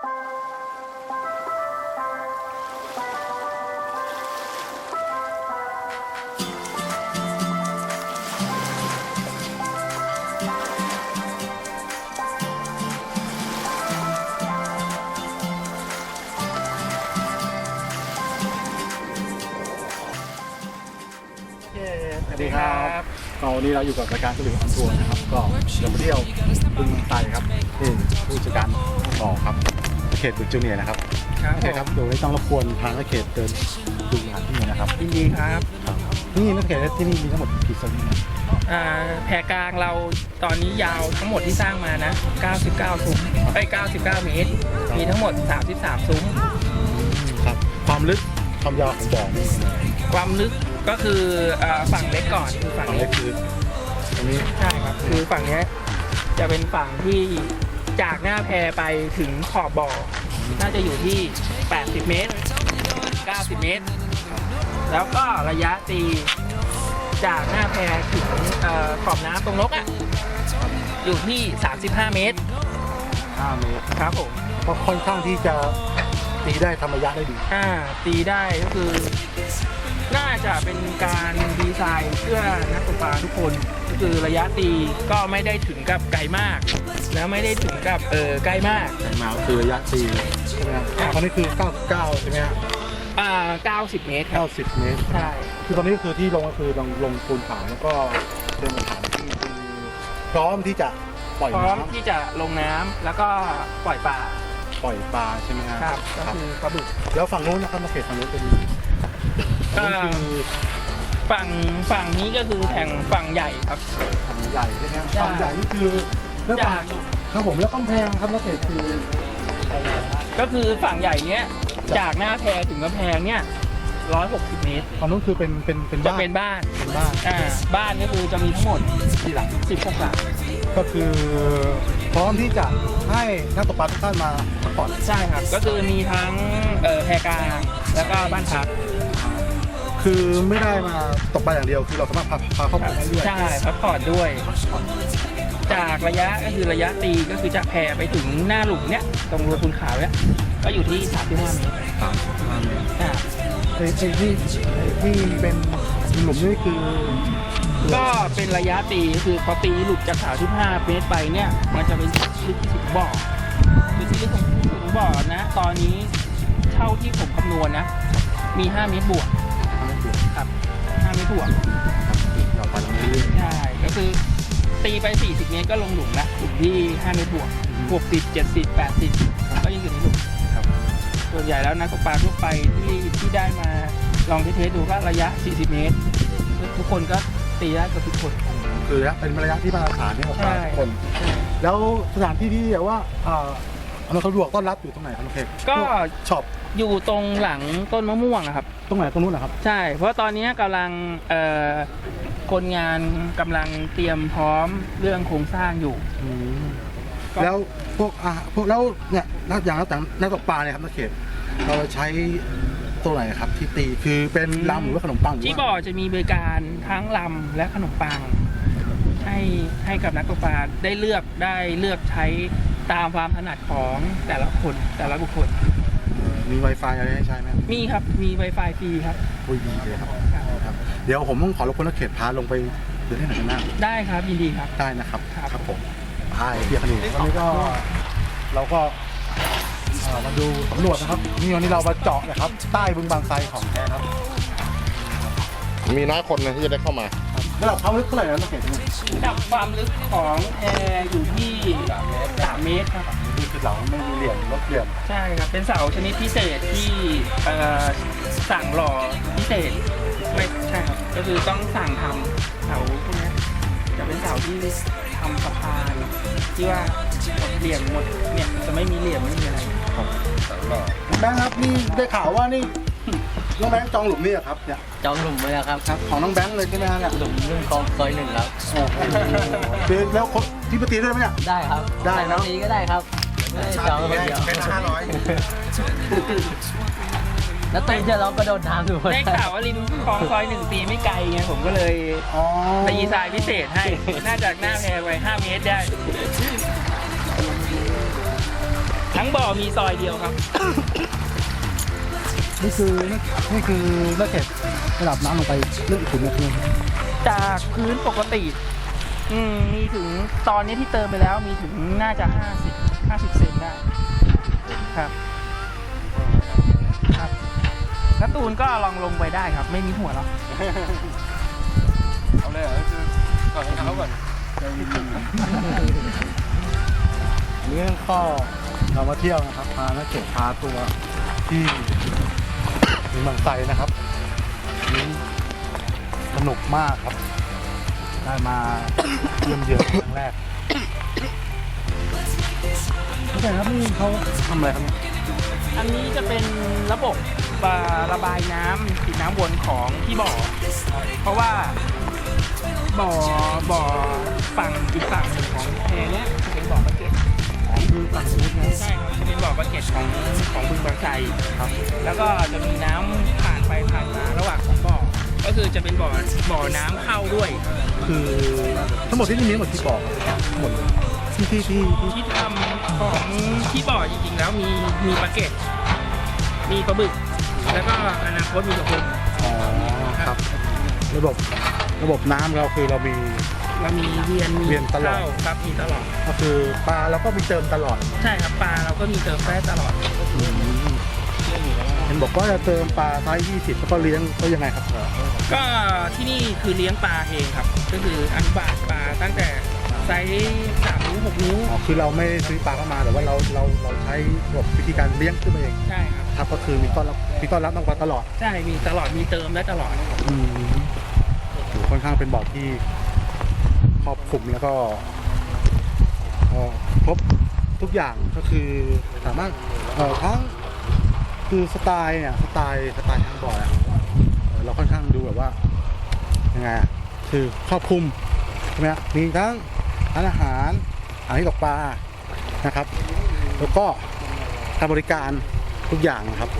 สวัสดีครับก็วันนี้เราอยู่กับรายการสลิปออนทัวร์นะครับ ก็เดี๋ยวมาเที่ยวบึงเมืองไทยครับที่ผู้จัดการต่อครับ เขตบึงจูเนียร์นะครับครับโอเคครับโดยไม่ต้องรบกวนทางนักเขตเดินดูงานที่นี่นะครับยินดีครับนี่นักเขตที่นี่มีทั้งหมดกี่โซนเนี่ยอ่าแพรกลางเราตอนนี้ยาวทั้งหมดที่สร้างมานะ 99 ซุ้มไอ้ย99 เมตร มีทั้งหมด 33 ซุ้ม ครับ ความลึกความยาวของบ่อนี่ความลึกก็คืออ่าฝั่งเล็กก่อนคือฝั่งฝั่งนี้เล็กคือตรงนี้ใช่ครับ คือฝั่งเนี้ยจะเป็นฝั่งที่ จากหน้าแพไปถึงขอบบ่อ น่าจะอยู่ที่ 80 เมตร 90 เมตร แล้วก็ระยะตีจากหน้าแพถึงเอ่อขอบน้ำตรงนกอะ อยู่ที่ 35 เมตร 5เมตรครับผมก็ค่อนข้างที่จะตีได้ทำระยะได้ดี อ่าตีได้ก็คือ น่าจะเป็นการดีไซน์เพื่อนักตกปลาทุกคน ก็คือระยะตีก็ไม่ได้ถึงกับไกลมาก แล้วไม่ได้ถึงกับเออใกล้มากแต่มาคือระยะตีใช่ไหมครับตอนนี้คือ 99 ใช่ไหมครับอ่า90 เมตรครับ 90 เมตรใช่ คือตอนนี้คือที่ลงก็คือลงลงปูนขาวแล้วก็เดินบนฐานที่คือพร้อมที่จะปล่อยพร้อมน้ที่จะลงน้ำแล้วก็ปล่อยปลาำปล่อยปลาใช่ไหมครับครับก็คือปลาบึกแล้วฝั่งนู้นนะครับมาเขตฝั่งนู้นเป็นเอ่อฝั่งนู้นคือฝั่งฝั่งนี้ก็คือแข่งฝั่งใหญ่ครับฝั่งใหญ่ใช่ไหมครับใช่ฝั่งใหญ่นี่คือ แล้วจาฝั่งกครับผมแล้วกำแพงครับมาเขตคือก็คือฝั่งใหญ่เนี้ยจากหน้าแพถึงกำแพงเนี้ย160เมตรฝั่งนู้นคือเป็นเป็นเป็นจะบ้านเป็นบ้านเป็นบ้าน อ่าบ้านก็คือจะมีทั้งหมดที่หลัง16หลังก็คือพร้อมที่จะให้นักตกปลาทุกท่านมาพักผ่อนใช่ครับ ก็คือมีทั้งเอ่อแพรกลางแล้วก็บ้านพักคือไม่ได้มาตกปลาอย่างเดียวคือเราสามารถพาพาครอบครัวได้ด้วย ใช่พักผ่อนด้วย จากระยะก็คือระยะตีก็คือจะแผ่ไปถึงหน้าหลุมเนี้ยตรงรูคุณขาวเนี้ยก็อยู่ที่35เมตรครับประมาณนี้อ่าไอ้ไอ้ที่ไอ้ที่เป็นหลุมนี่คือ ก็เป็นระยะตีคือพอตีหลุดจาก35เมตรไปเนี่ยมันจะเป็นลึกถึงบ่อคือที่ลึกถึงบ่อนะ ตอนนี้เท่าที่ผมคำนวณนะ มี5เมตรบวกทำให้เกิดครับ5เมตรบวกครับเราไปตรงนี้เรื่อยใช่ก็คือ ตีไป 40 เมตรก็ลงหลุมละหลุมที่ 5 เมตรบวก 60 70 80ก็ยังอยู่ในหลุมครับส่วนใหญ่แล้วนักตกปลาทั่วไปที่ที่ได้มาลองเทสๆดูก็ระยะ 40 เมตร ทุกคนก็ตีได้กับทุกคนคือเป็นระยะที่มาตรฐานที่ของปลาทุกคน แล้วสถานที่ที่แบบว่า อ่าอำนวยความสะดวกต้อนรับอยู่ตรงไหนครับน้องเพชรก็ ช็อปอยู่ตรงหลังต้นมะม่วงอะครับ ตรงไหนตรงนู้นนะครับ ใช่ เพราะตอนนี้กำลังเอ่อคนงานกำลังเตรียมพร้อมเรื่องโครงสร้างอยู่ ก็ แล้วพวกอ่าพวกแล้วเนี่ยนักอย่างนักนักตกปลาเนี่ยครับนักเขตเราใช้ตัวไหนครับที่ตีคือเป็นลำหรือว่าขนมปังหรืที่ว่าบ่อจะมีบริการทั้งลำและขนมปัง ให้ให้กับนักตกปลาได้เลือกได้เลือกใช้ ตามความถนัดของแต่ละคนแต่ละบุคคล มี Wi-Fi อะไรให้ใช้ไหมมีครับมี Wi-Fi ฟรีครับคุยดีเลยครับครับ เดี๋ยวผมต้องขอรบกวนนักเขตพาลงไปเดินให้หน่อยนะได้ครับยินดีครับ ได้นะครับครับ ครับผมใช่เพียรคณีวันนี้ก็เราก็เอ่อมาดูสำรวจนะครับนี่วันนี้เรามาเจาะนะครับ ใต้บึงบางไทรของแท้ครับมีน้อยคนนะที่จะได้เข้ามาระดับความลึกเท่าไหร่แล้วนักเขตเนี่ยระดับความลึกของแอร์อยู่ที่3เมตรครับ นี่คือเราไม่มีเหลี่ยมลดเหลี่ยมใช่ครับ เป็นเสาชนิดพิเศษที่เอ่อสั่งหล่อพิเศษไม่ใช่ครับ ก็คือต้องสั่งทำเสาพวกเนี้ยจะเป็นเสาที่ทำสะพานที่ว่าหมดเหลี่ยมหมดเนี่ยจะไม่มีเหลี่ยมไม่มีอะไรแบงค์ครับนี่ได้ข่าวว่านี่ น้องแบงค์จองหลุมนี่เหรอครับเนี่ยจองหลุมไว้แล้วครับครับ ของน้องแบงค์เลยใช่ไหมฮะเนี่ยหลุมเรื่องคลองซอยหนึ่งครับโอ้โหคือแล้วคนที่ปฏิด้วยไหมเนี่ย ได้ครับได้เนอะนี้ก็ได้ครับไม่ได้จองคนเดียวเป็นห้าร้อยแล้วตีจะร้องกระโดดน้ำดูได้ข่าวว่าริมคลองซอยหนึ่งตีไม่ไกลไงผมก็เลยอ๋อดีไซน์พิเศษให้ น่าจากหน้าแพรไว้5เมตรได้ ทั้งบ่อมีซอยเดียวครับ นี่คือนี่คือเมื่อเก็บระดับน้ำลงไปลึกถึงนาทีจากพื้นปกติ อืมมีถึงตอนนี้ที่เติมไปแล้วมีถึงน่าจะ50 50เซนได้ครับครับแล้วตูนก็ลองลงไปได้ครับ ไม่มีหัวหรอกเอาเลยเหรอคือก่อนรองเท้าก่อนอันนี้ก็เรามาเที่ยวนะครับพานักเก็บพาตัวที่ ถึงบางไทรนะครับนี่สนุกมากครับ ได้มาเยี่ยมเยือนครั้งแรกไม่ใช่ครับนี่เขาทำอะไรครับเนี่ยอันนี้จะเป็นระบบระบายน้ำฉีดน้ำวนของที่บ่อ เพราะว่าบ่อบ่อฝั่งอีกฝั่งหนึ่งของแพเนี้ยจะเป็นบ่อปลาเก็ตคือฝั่งนู้นนะใช่ครับจะเป็นบ่อปลาเก็ตของของบึงบางไทรครับ แล้วก็จะมีน้ำ ก็คือจะเป็นบ่อบ่อน้ำเข้าด้วย คือทั้งหมดที่นี่มีทั้งหมดกี่บ่อครับทั้งหมดที่ที่ที่ที่ที่ทำของที่บ่อจริงๆ แล้วมีมีปลาเก็ตมีปลาบึก แล้วก็อนาคตมีปลาบึกอ๋อครับ ระบบระบบน้ำเราคือเรามี เรามีเวียนมีเวียนตลอด ข้าครับมีตลอด ก็คือปลาเราก็มีเติมตลอดใช่ครับปลาเราก็มีเติมได้ตลอดเห็นบอกว่าจะเติมปลาไซส์20แล้วก็เลี้ยงก็ยังไงครับก็ที่นี่คือเลี้ยงปลาเองครับ ก็คืออนุบาลปลาตั้งแต่ไซส์สามนิ้วหกนิ้วอ๋อคือเราไม่ซื้อปลาเข้ามาแต่ว่าเราเราเราใช้ระบบวิธีการเลี้ยงขึ้นมาเองใช่ครับครับก็คือมีต้อนรับมีต้อนรับน้องปลาตลอดใช่มีตลอดมีเติมได้ตลอดอืมโหค่อนข้างเป็นบ่อที่ครอบคลุมแล้วก็เอ่อครบทุกอย่างก็คือสามารถเอ่อทั้ง คือสไตล์เนี่ยสไตล์สไตล์ทางบอเนี่ยอ่อเราค่อนข้างดูแบบว่ายังไงคือครอบคลุมใช่ไหมมีทั้งร้านอาหารอาหารที่ตกปลานะครับ แล้วก็ทำบริการทุกอย่างนะครับ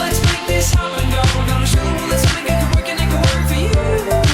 Let's make this happen, girl. We're gonna show them that something can work and it can work for you.